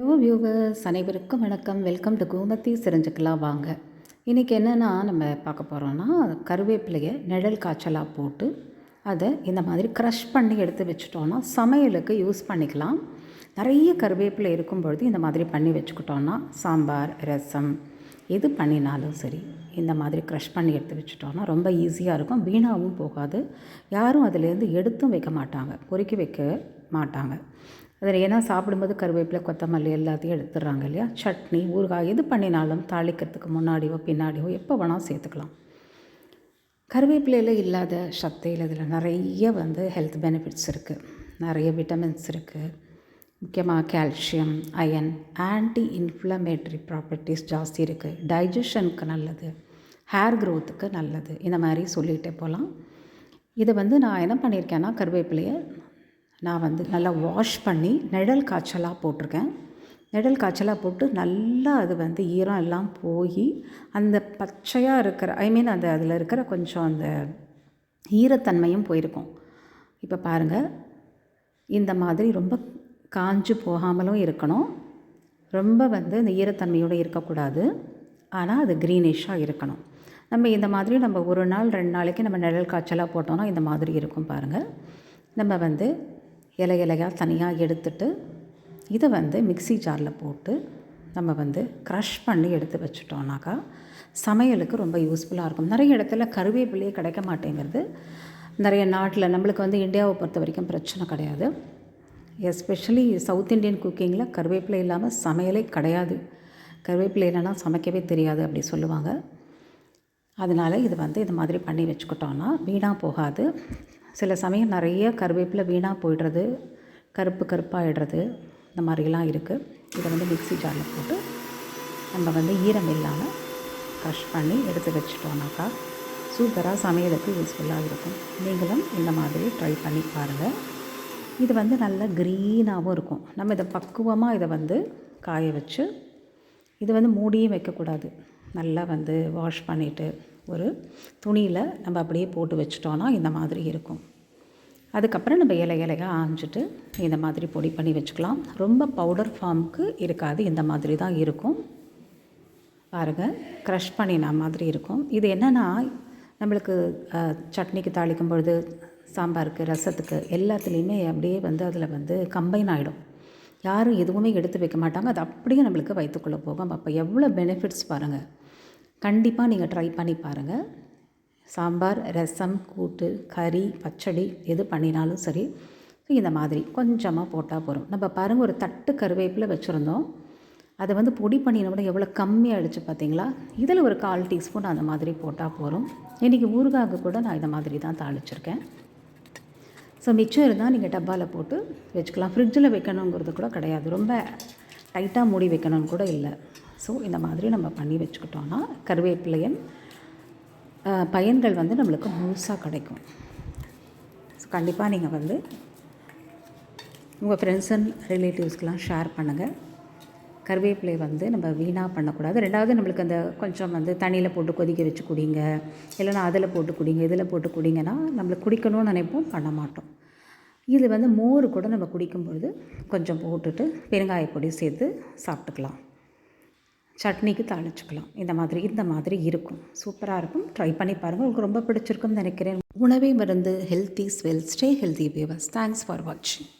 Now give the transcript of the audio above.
Hello viewers அனைவருக்கும் வணக்கம். Welcome to Gomathi சிரிஞ்சுக்கலாம் வாங்க. இன்றைக்கி என்னென்னா நம்ம பார்க்க போகிறோன்னா கருவேப்பிலையை நிழல் காய்ச்சலாக போட்டு அதை இந்த மாதிரி க்ரஷ் பண்ணி எடுத்து வச்சுட்டோன்னா சமையலுக்கு யூஸ் பண்ணிக்கலாம். நிறைய கருவேப்பிலை இருக்கும் பொழுது இந்த மாதிரி பண்ணி வச்சுக்கிட்டோன்னா சாம்பார் ரசம் எது பண்ணினாலும் சரி இந்த மாதிரி க்ரஷ் பண்ணி எடுத்து வச்சுட்டோன்னா ரொம்ப ஈஸியாக இருக்கும். வீணாகவும் போகாது. யாரும் அதுலேருந்து எடுத்தும் வைக்க மாட்டாங்க. பொறுக்கி வைக்க மாட்டாங்க. அதில் ஏன்னா சாப்பிடும்போது கருவேப்பிலை கொத்தமல்லி எல்லாத்தையும் எடுத்துடுறாங்க இல்லையா? சட்னி ஊறுகாய் எது பண்ணினாலும் தாளிக்கிறதுக்கு முன்னாடியோ பின்னாடியோ எப்போ வேணால் சேர்த்துக்கலாம். கருவேப்பிலையில் இல்லாத சத்தையில் இதில் நிறைய வந்து ஹெல்த் பெனிஃபிட்ஸ் இருக்குது நிறைய விட்டமின்ஸ் இருக்குது முக்கியமாக calcium iron anti inflammatory properties ஜாஸ்தி இருக்குது டைஜஷனுக்கு நல்லது. ஹேர் க்ரோத்துக்கு நல்லது. இந்த மாதிரி சொல்லிகிட்டே போகலாம். இதை வந்து நான் என்ன பண்ணியிருக்கேன்னா கருவேப்பிலையை நான் வந்து நல்லா வாஷ் பண்ணி நிழல் காய்ச்சலாக போட்டிருக்கேன். நிழல் காய்ச்சலாக போட்டு நல்லா அது வந்து ஈரம் எல்லாம் போய் அந்த பச்சையாக இருக்கிற ஐ மீன் அந்த அதில் இருக்கிற கொஞ்சம் அந்த ஈரத்தன்மையும் போயிருக்கும். இப்போ பாருங்கள் இந்த மாதிரி ரொம்ப காஞ்சு போகாமலும் இருக்கணும். ரொம்ப வந்து இந்த ஈரத்தன்மையோடு இருக்கக்கூடாது. ஆனால் அது க்ரீனிஷாக இருக்கணும். நம்ம இந்த மாதிரி நம்ம ஒரு நாள் ரெண்டு நாளைக்கு நம்ம நிழல் காய்ச்சலாக போட்டோம்னா இந்த மாதிரி இருக்கும் பாருங்கள் நம்ம வந்து இலை இலையாக தனியாக எடுத்துட்டு இதை வந்து மிக்சி ஜாரில் போட்டு நம்ம வந்து க்ரஷ் பண்ணி எடுத்து வச்சுட்டோம்னாக்கா சமையலுக்கு ரொம்ப யூஸ்ஃபுல்லாக இருக்கும். நிறைய இடத்துல கருவேப்பிலையே கிடைக்க மாட்டேங்கிறது. நிறைய நாட்டில் நம்மளுக்கு வந்து இந்தியாவை பொறுத்த வரைக்கும் பிரச்சனை கிடையாது. எஸ்பெஷலி சவுத் இண்டியன் குக்கிங்கில் கருவேப்பிலை இல்லாமல் சமையலே கிடையாது. கருவேப்பிலை இல்லைன்னா சமைக்கவே தெரியாது அப்படி சொல்லுவாங்க. அதனால் இது வந்து இது மாதிரி பண்ணி வச்சுக்கிட்டோன்னா வீணாக போகாது. சில சமயம் நிறைய கருவேப்பிலை வீணாக போயிடுறது கருப்பு கருப்பாகிடுறது இந்த மாதிரிலாம் இருக்குது இதை வந்து மிக்சி ஜாரில் போட்டு நம்ம வந்து ஈரம் இல்லாமல் க்ரஷ் பண்ணி எடுத்து வச்சிட்டோம்னாக்கா சூப்பராக சமையலுக்கு யூஸ்ஃபுல்லாக இருக்கும். நீங்களும் இந்த மாதிரி ட்ரை பண்ணி பாருங்கள் இது வந்து நல்ல க்ரீனாகவும் இருக்கும். நம்ம இதை பக்குவமாக இதை வந்து காய வச்சு இது வந்து மூடியும் வைக்கக்கூடாது. நல்லா வந்து வாஷ் பண்ணிவிட்டு ஒரு துணியில் நம்ம அப்படியே போட்டு வச்சிட்டோன்னா இந்த மாதிரி இருக்கும். அதுக்கப்புறம் நம்ம இலை இலையாக ஆஞ்சிட்டு இந்த மாதிரி பொடி பண்ணி வச்சுக்கலாம். ரொம்ப பவுடர் ஃபார்முக்கு இருக்காது இந்த மாதிரி தான் இருக்கும். பாருங்கள் க்ரஷ் பண்ணின மாதிரி இருக்கும். இது என்னென்னா நம்மளுக்கு சட்னிக்கு தாளிக்கும் பொழுது சாம்பாருக்கு ரசத்துக்கு எல்லாத்துலேயுமே அப்படியே வந்து அதில் வந்து கம்பைன் ஆகிடும் யாரும் எதுவுமே எடுத்து வைக்க மாட்டாங்க. அது அப்படியே நம்மளுக்கு வயிற்றுக்குள்ளே போகும். அப்போ எவ்வளோ பெனிஃபிட்ஸ் பாருங்கள் கண்டிப்பாக நீங்கள் ட்ரை பண்ணி பாருங்கள் சாம்பார் ரசம் கூட்டு கறி பச்சடி எது பண்ணினாலும் சரி இந்த மாதிரி கொஞ்சமாக போட்டால் போகிறோம் நம்ம பாருங்கள் ஒரு தட்டு கருவேப்பில் வச்சுருந்தோம். அதை வந்து பொடி பண்ணினோட எவ்வளோ எவ்வளோ கம்மியாகிடுச்சு பார்த்தீங்களா இதில் ஒரு கால் டீஸ்பூன் அந்த மாதிரி போட்டால் போகிறோம் இன்றைக்கி ஊறுகாக்கு கூட நான் இந்த மாதிரி தான் தாளிச்சிருக்கேன். ஸோ மிச்சம் இருந்தால் நீங்கள் டப்பாவில் போட்டு வச்சுக்கலாம். ஃப்ரிட்ஜில் வைக்கணுங்கிறது கூட கிடையாது. ரொம்ப டைட்டாக மூடி வைக்கணும்னு கூட இல்லை. ஸோ இந்த மாதிரி நம்ம பண்ணி வச்சுக்கிட்டோன்னா கருவேப்பிலையன் பயன்கள் வந்து நம்மளுக்கு முழுசாக கிடைக்கும். ஸோ கண்டிப்பாக நீங்கள் வந்து உங்கள் ஃப்ரெண்ட்ஸ் அண்ட் ரிலேட்டிவ்ஸ்க்கெலாம் ஷேர் பண்ணுங்கள் கருவேப்பிலை வந்து நம்ம வீணாக பண்ணக்கூடாது. ரெண்டாவது நம்மளுக்கு அந்த கொஞ்சம் வந்து தண்ணியில் போட்டு கொதிக்க வச்சு குடிங்க. இல்லைனா அதில் போட்டு குடிங்க இதில் போட்டு குடிங்கன்னா நம்மளுக்கு குடிக்கணும்னு நினைப்போம் பண்ண மாட்டோம். இது வந்து மோர் கூட நம்ம குடிக்கும்பொழுது கொஞ்சம் போட்டுட்டு பெருங்காய பொடி சேர்த்து சாப்பிட்டுக்கலாம். சட்னிக்கு தாளிச்சுக்கலாம். இந்த மாதிரி இந்த மாதிரி இருக்கும். சூப்பராக இருக்கும். ட்ரை பண்ணி பாருங்கள் உங்களுக்கு ரொம்ப பிடிச்சிருக்குன்னு நினைக்கிறேன். உணவே மருந்து healthy as well stay healthy flavours thanks for வாட்சிங்